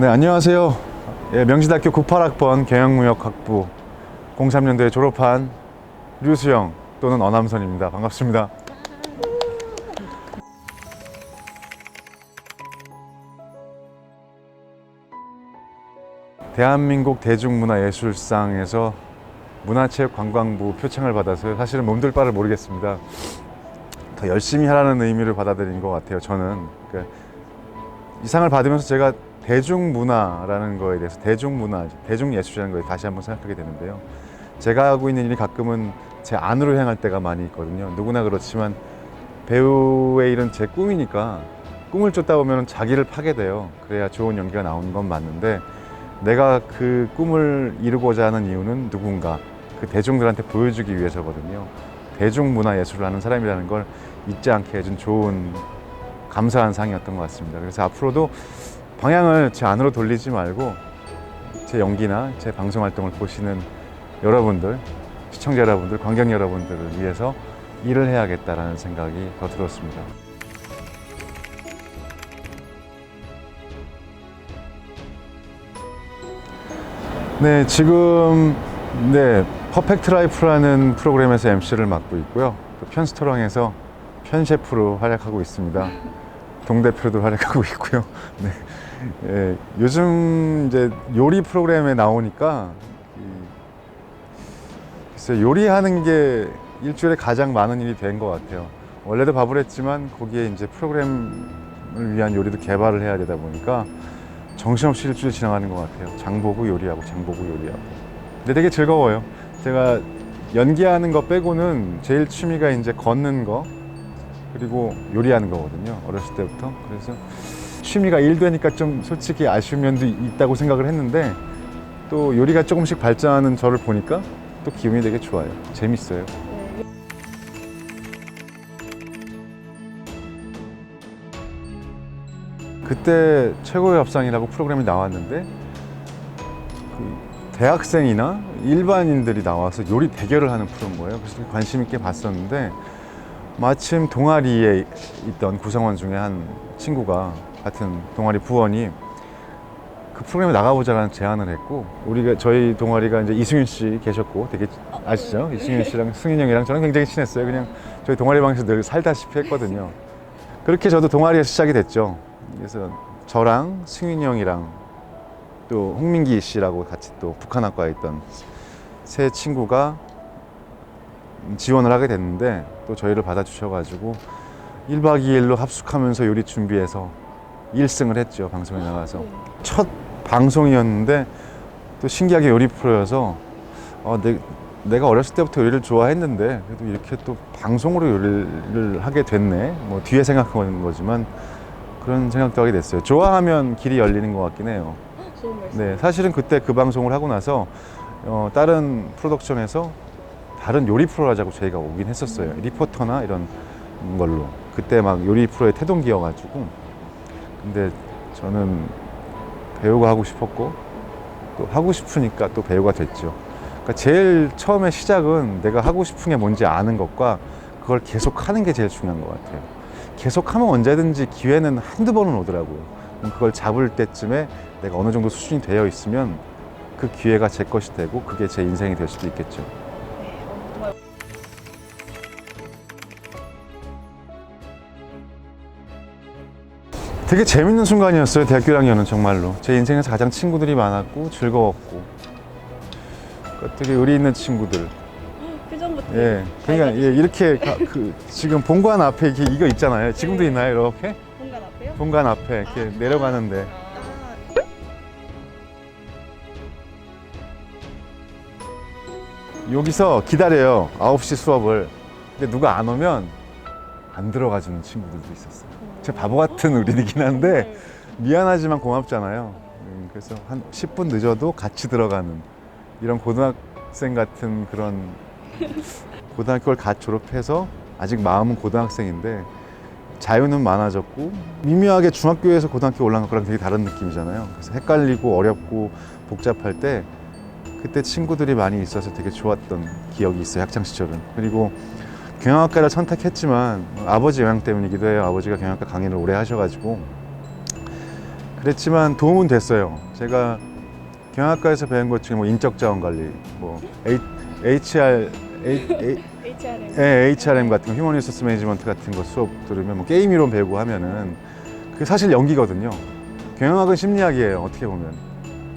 네, 안녕하세요. 예, 명지대학교 98학번 경영무역학부 03년도에 졸업한 류수영 또는 어남선입니다. 반갑습니다. 대한민국 대중문화예술상에서 문화체육관광부 표창을 받아서 사실은 몸둘 바를 모르겠습니다. 더 열심히 하라는 의미를 받아들인 것 같아요. 저는 그러니까 이 상을 받으면서 제가 대중문화라는 거에 대해서 대중문화, 대중예술이라는 거에 다시 한번 생각하게 되는데요. 제가 하고 있는 일이 가끔은 제 안으로 향할 때가 많이 있거든요. 누구나 그렇지만 배우의 일은 제 꿈이니까 꿈을 쫓다 보면 자기를 파게 돼요. 그래야 좋은 연기가 나오는 건 맞는데 내가 그 꿈을 이루고자 하는 이유는 누군가 그 대중들한테 보여주기 위해서거든요. 대중문화 예술을 하는 사람이라는 걸 잊지 않게 해준 좋은 감사한 상이었던 것 같습니다. 그래서 앞으로도 방향을 제 안으로 돌리지 말고 제 연기나 제 방송 활동을 보시는 여러분들, 시청자 여러분들, 관객 여러분들을 위해서 일을 해야겠다라는 생각이 더 들었습니다. 네, 지금 네 퍼펙트 라이프라는 프로그램에서 MC를 맡고 있고요. 또 편스토랑에서 편 셰프로 활약하고 있습니다. 동대표도 활약하고 있고요. 네, 예, 요즘 이제 요리 프로그램에 나오니까 이, 글쎄 요리하는 게 일주일에 가장 많은 일이 된 것 같아요. 원래도 밥을 했지만 거기에 이제 프로그램을 위한 요리도 개발을 해야 되다 보니까 정신없이 일주일 지나가는 것 같아요. 장 보고 요리하고 장 보고 요리하고. 근데 되게 즐거워요. 제가 연기하는 거 빼고는 제일 취미가 이제 걷는 거 그리고 요리하는 거거든요. 어렸을 때부터. 그래서 취미가 일 되니까 좀 솔직히 아쉬운 면도 있다고 생각을 했는데 또 요리가 조금씩 발전하는 저를 보니까 또 기분이 되게 좋아요. 재밌어요. 그때 최고의 밥상이라고 프로그램이 나왔는데 그 대학생이나 일반인들이 나와서 요리 대결을 하는 프로인 거예요. 그래서 관심 있게 봤었는데 마침 동아리에 있던 구성원 중에 한 친구가 같은 동아리 부원이 그 프로그램에 나가보자라는 제안을 했고 우리가 저희 동아리가 이제 이승윤 씨 계셨고 되게 아시죠? 이승윤 씨랑 승윤 형이랑 저는 굉장히 친했어요. 그냥 저희 동아리 방에서 늘 살다시피 했거든요. 그렇게 저도 동아리에서 시작이 됐죠. 그래서 저랑 승윤이 형이랑 또 홍민기 씨라고 같이 또 북한학과에 있던 세 친구가 지원을 하게 됐는데 또 저희를 받아주셔가지고 1박 2일로 합숙하면서 요리 준비해서 1승을 했죠. 방송에 나가서. 첫 방송이었는데 또 신기하게 요리 프로여서 어, 내, 내가 어렸을 때부터 요리를 좋아했는데 그래도 이렇게 또 방송으로 요리를 하게 됐네. 뭐 뒤에 생각하는 거지만 그런 생각도 하게 됐어요. 좋아하면 길이 열리는 것 같긴 해요. 네, 사실은 그때 그 방송을 하고 나서 어, 다른 프로덕션에서 다른 요리 프로 하자고 저희가 오긴 했었어요. 리포터나 이런 걸로. 그때 막 요리 프로의 태동기여가지고. 근데 저는 배우가 하고 싶었고 또 하고 싶으니까 또 배우가 됐죠. 그러니까 제일 처음에 시작은 내가 하고 싶은 게 뭔지 아는 것과 그걸 계속 하는 게 제일 중요한 것 같아요. 계속 하면 언제든지 기회는 한두 번은 오더라고요. 그걸 잡을 때쯤에 내가 어느 정도 수준이 되어 있으면 그 기회가 제 것이 되고 그게 제 인생이 될 수도 있겠죠. 되게 재밌는 순간이었어요. 대학교 1학년은 정말로. 제 인생에서 가장 친구들이 많았고 즐거웠고 그러니까 되게 의리 있는 친구들. 표정부터. 예. 그러니까 예, 이렇게 가- 그 지금 본관 앞에 이렇게 이거 있잖아요. 지금도 있나요? 이렇게 공간 앞에요? 본관 앞에 이렇게 내려가는데 아, 여기서 기다려요. 9시 수업을. 근데 누가 안 오면 안 들어가 주는 친구들도 있었어요. 제 바보 같은 의리이긴 한데 미안하지만 고맙잖아요. 음, 그래서 한 10분 늦어도 같이 들어가는 이런 고등학생 같은 그런 고등학교를 갓 졸업해서 아직 마음은 고등학생인데 자유는 많아졌고 미묘하게 중학교에서 고등학교 올라간 거랑 되게 다른 느낌이잖아요. 그래서 헷갈리고 어렵고 복잡할 때 그때 친구들이 많이 있어서 되게 좋았던 기억이 있어요. 학창 시절은. 그리고 경영학과를 선택했지만 아버지 영향 때문이기도 해요. 아버지가 경영학과 강의를 오래 하셔가지고 그랬지만 도움은 됐어요. 제가 경영학과에서 배운 것 중에 뭐 인적 자원 관리, 뭐 HR, H- HRM. 예, HRM 같은 거, 휴먼 리소스 매니지먼트 같은 거 수업 들으면 뭐 게임 이론 배우고 하면은 그게 사실 연기거든요. 경영학은 심리학이에요. 어떻게 보면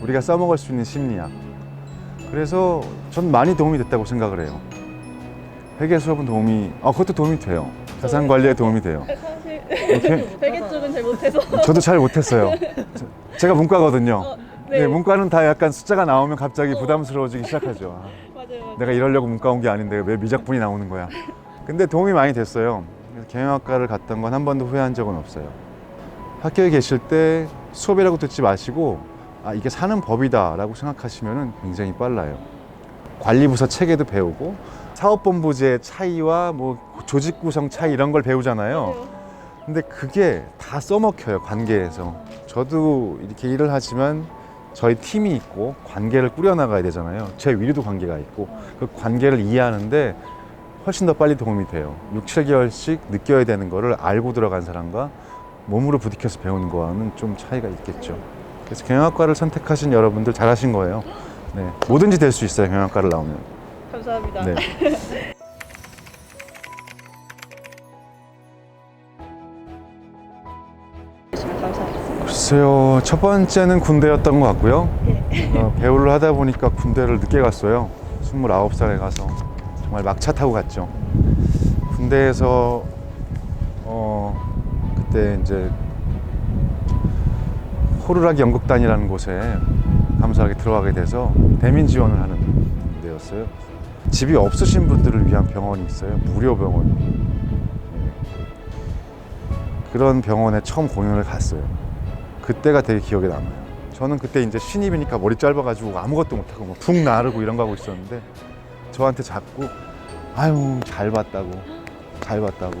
우리가 써먹을 수 있는 심리학. 그래서 전 많이 도움이 됐다고 생각을 해요. 회계 수업은 도움이, 아 그것도 도움이 돼요. 자산 관리에 도움이 돼요. 사실 이렇게 베개 쪽은 잘 못해서. 저도 잘 못했어요. 저- 제가 문과거든요. 어, 네. 네. 문과는 다 약간 숫자가 나오면 갑자기 부담스러워지기 시작하죠. 아, 맞아요. 맞아요. 내가 이러려고 문과 온 게 아닌데 왜 미적분이 나오는 거야. 근데 도움이 많이 됐어요. 그래서 경영학과를 갔던 건 한 번도 후회한 적은 없어요. 학교에 계실 때 수업이라고 듣지 마시고 아 이게 사는 법이다라고 생각하시면 굉장히 빨라요. 관리부서 체계도 배우고 사업본부제의 차이와 뭐 조직 구성 차이 이런 걸 배우잖아요. 맞아요. 근데 그게 다 써먹혀요 관계에서. 저도 이렇게 일을 하지만 저희 팀이 있고 관계를 꾸려나가야 되잖아요. 제 위로도 관계가 있고 그 관계를 이해하는데 훨씬 더 빨리 도움이 돼요. 6, 7개월씩 느껴야 되는 거를 알고 들어간 사람과 몸으로 부딪혀서 배우는 거와는 좀 차이가 있겠죠. 그래서 경영학과를 선택하신 여러분들 잘하신 거예요 네, 뭐든지 될 수 있어요 경영학과를 나오면 감사합니다. 네. 감사합니다. 글쎄요 첫 번째는 군대였던 것 같고요 어, 배우를 하다 보니까 군대를 늦게 갔어요 29살에 가서 정말 막차 타고 갔죠 군대에서 어 그때 이제 호루라기 연극단이라는 곳에 감사하게 들어가게 돼서 대민 지원을 하는 데였어요. 집이 없으신 분들을 위한 병원이 있어요. 무료 병원이 그런 병원에 처음 공연을 갔어요. 그때가 되게 기억에 남아요. 저는 그때 이제 신입이니까 머리 짧아가지고 아무것도 못하고 뭐푹 나르고 이런 거 하고 있었는데 저한테 자꾸 아유 잘 봤다고 잘 봤다고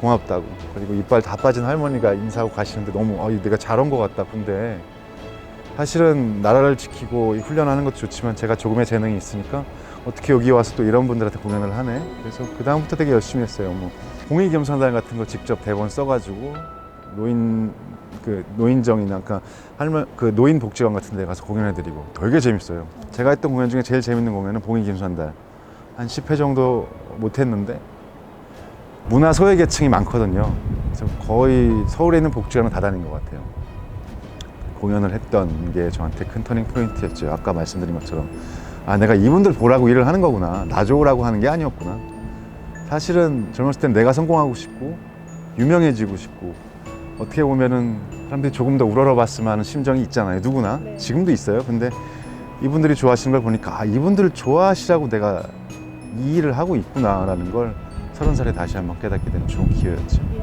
고맙다고. 그리고 이빨 다 빠진 할머니가 인사하고 가시는데 너무 아 내가 잘한 것 같다 근데 사실은 나라를 지키고 이 훈련하는 것도 좋지만 제가 조금의 재능이 있으니까 어떻게 여기 와서 또 이런 분들한테 공연을 하네 그래서 그 다음부터 되게 열심히 했어요 뭐 공익겸손단 같은 거 직접 대본 써가지고 노인 그 노인정이나 그러니까 할머 그 노인 복지관 같은 데 가서 공연해드리고 되게 재밌어요. 제가 했던 공연 중에 제일 재밌는 공연은 봉익임산달 한 10회 정도 못했는데 문화 소외 계층이 많거든요. 그래서 거의 서울에 있는 복지관은 다 다닌 것 같아요. 공연을 했던 게 저한테 큰 터닝 포인트였죠. 아까 말씀드린 것처럼 아 내가 이분들 보라고 일을 하는 거구나 나 좋으라고 하는 게 아니었구나. 사실은 젊었을 땐 내가 성공하고 싶고 유명해지고 싶고 어떻게 보면은 사람들이 조금 더 우러러봤으면 하는 심정이 있잖아요. 누구나 네. 지금도 있어요. 근데 이분들이 좋아하시는 걸 보니까 아 이분들을 좋아하시라고 내가 이 일을 하고 있구나라는 걸 서른 살에 다시 한번 깨닫게 되는 좋은 기회였죠.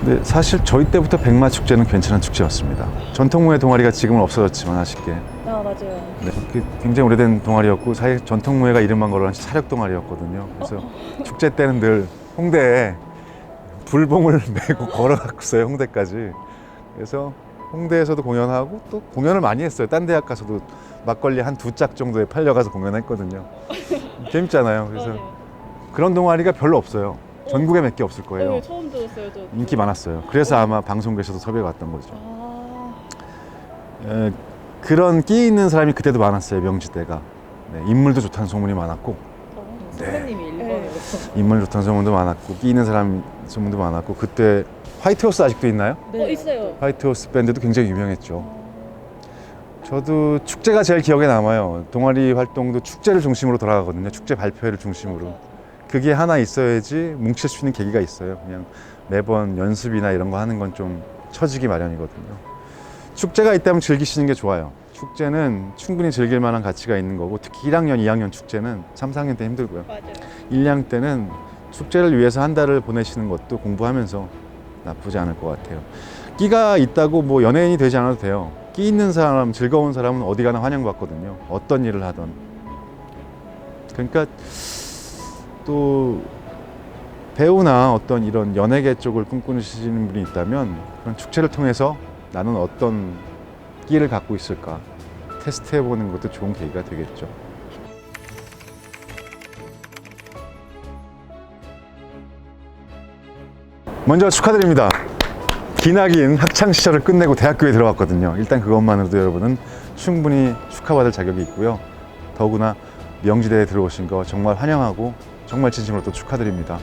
근데 사실 저희 때부터 백마 축제는 괜찮은 축제였습니다. 전통무예 동아리가 지금은 없어졌지만 아쉽게 아 맞아요. 네, 그 굉장히 오래된 동아리였고 사실 전통무예가 이름만 걸어간 사력 동아리였거든요. 그래서 축제 때는 늘 홍대에 불봉을 메고 걸어갔어요 홍대까지. 그래서 홍대에서도 공연하고 또 공연을 많이 했어요. 딴 대학 가서도 막걸리 한 두 짝 정도에 팔려가서 공연했거든요. 재밌잖아요. 그래서. 그런 동아리가 별로 없어요. 전국에 몇 개 없을 거예요. 네, 처음 들었어요. 저. 인기 많았어요. 그래서 아마 방송국에서도 섭외가 왔던 거죠. 아, 에, 그런 끼 있는 사람이 그때도 많았어요. 명지 때가. 네, 인물도 좋다는 소문이 많았고 어. 선생님이 일본으로 네. 인물 좋다는 소문도 많았고 끼 있는 사람 소문도 많았고 그때 화이트호스 아직도 있나요? 어 있어요. 화이트호스 밴드도 굉장히 유명했죠. 저도 축제가 제일 기억에 남아요. 동아리 활동도 축제를 중심으로 돌아가거든요. 축제 발표회를 중심으로. 그게 하나 있어야지 뭉칠 수 있는 계기가 있어요. 그냥 매번 연습이나 이런 거 하는 건 좀 처지기 마련이거든요. 축제가 있다면 즐기시는 게 좋아요. 축제는 충분히 즐길 만한 가치가 있는 거고 특히 1학년, 2학년 축제는 3, 4학년 때 힘들고요. 맞아요. 1년 때는 축제를 위해서 한 달을 보내시는 것도 공부하면서 나쁘지 않을 것 같아요. 끼가 있다고 뭐 연예인이 되지 않아도 돼요. 끼 있는 사람, 즐거운 사람은 어디 가나 환영받거든요. 어떤 일을 하던. 그러니까 또 배우나 어떤 이런 연예계 쪽을 꿈꾸시는 분이 있다면 그런 축제를 통해서 나는 어떤 끼를 갖고 있을까 테스트 해 보는 것도 좋은 계기가 되겠죠. 먼저 축하드립니다. 기나긴 학창 시절을 끝내고 대학교에 들어갔거든요. 일단 그것만으로도 여러분은 충분히 축하받을 자격이 있고요. 더구나 명지대에 들어오신 거 정말 환영하고 정말 진심으로 또 축하드립니다.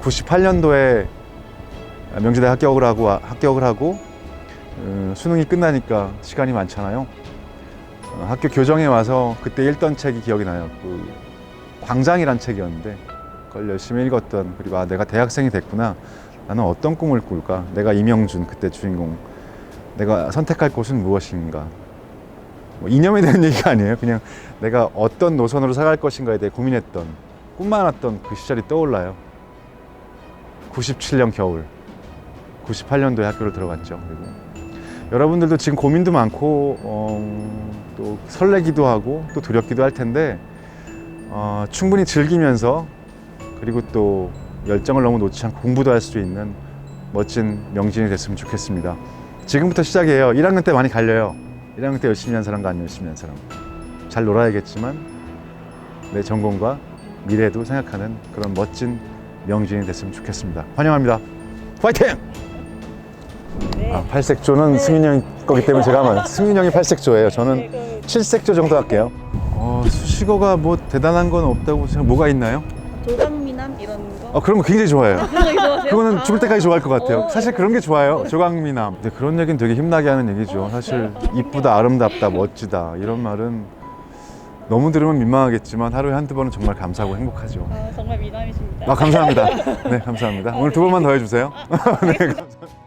98년도에 명지대 합격을 하고 합격을 하고 어, 수능이 끝나니까 시간이 많잖아요. 어, 학교 교정에 와서 그때 읽던 책이 기억이 나요. 그 광장이란 책이었는데 그걸 열심히 읽었던 그리고 아 내가 대학생이 됐구나. 나는 어떤 꿈을 꿀까? 내가 이명준 그때 주인공. 내가 선택할 곳은 무엇인가? 뭐 이념에 대한 얘기가 아니에요. 그냥 내가 어떤 노선으로 살아갈 것인가에 대해 고민했던 꿈 많았던 그 시절이 떠올라요. 97년 겨울, 98년도에 학교를 들어갔죠. 그리고 여러분들도 지금 고민도 많고 어, 또 설레기도 하고 또 두렵기도 할 텐데 어, 충분히 즐기면서 그리고 또 열정을 너무 놓지 않고 공부도 할 수 있는 멋진 명진이 됐으면 좋겠습니다. 지금부터 시작이에요. 1학년 때 많이 갈려요. 1학년 때 열심히 한 사람과 안 열심히 한 사람. 잘 놀아야겠지만 내 전공과 미래도 생각하는 그런 멋진 명진이 됐으면 좋겠습니다. 환영합니다. 파이팅! 네. 아, 팔색조는 승윤이 형 거기 때문에 제가 하면 승윤이 형이 팔색조예요. 저는 네, 그 칠색조 정도 할게요. 어, 수식어가 뭐 대단한 건 없다고 생각 뭐가 있나요? 조강미남 이런 거. 어, 그런 거 굉장히 좋아해요. 좋아하세요? 그거는 아. 죽을 때까지 좋아할 것 같아요. 어, 사실 그런 게 좋아요. 조강미남. 근데 그런 얘기는 되게 힘나게 하는 얘기죠. 사실 이쁘다, 아름답다, 멋지다 이런 말은 너무 들으면 민망하겠지만 하루에 한두 번은 정말 감사하고 행복하죠. 아, 정말 미남이십니다. 아 감사합니다. 네 감사합니다. 오늘 두 번만 더 해주세요. 네 감사합니다.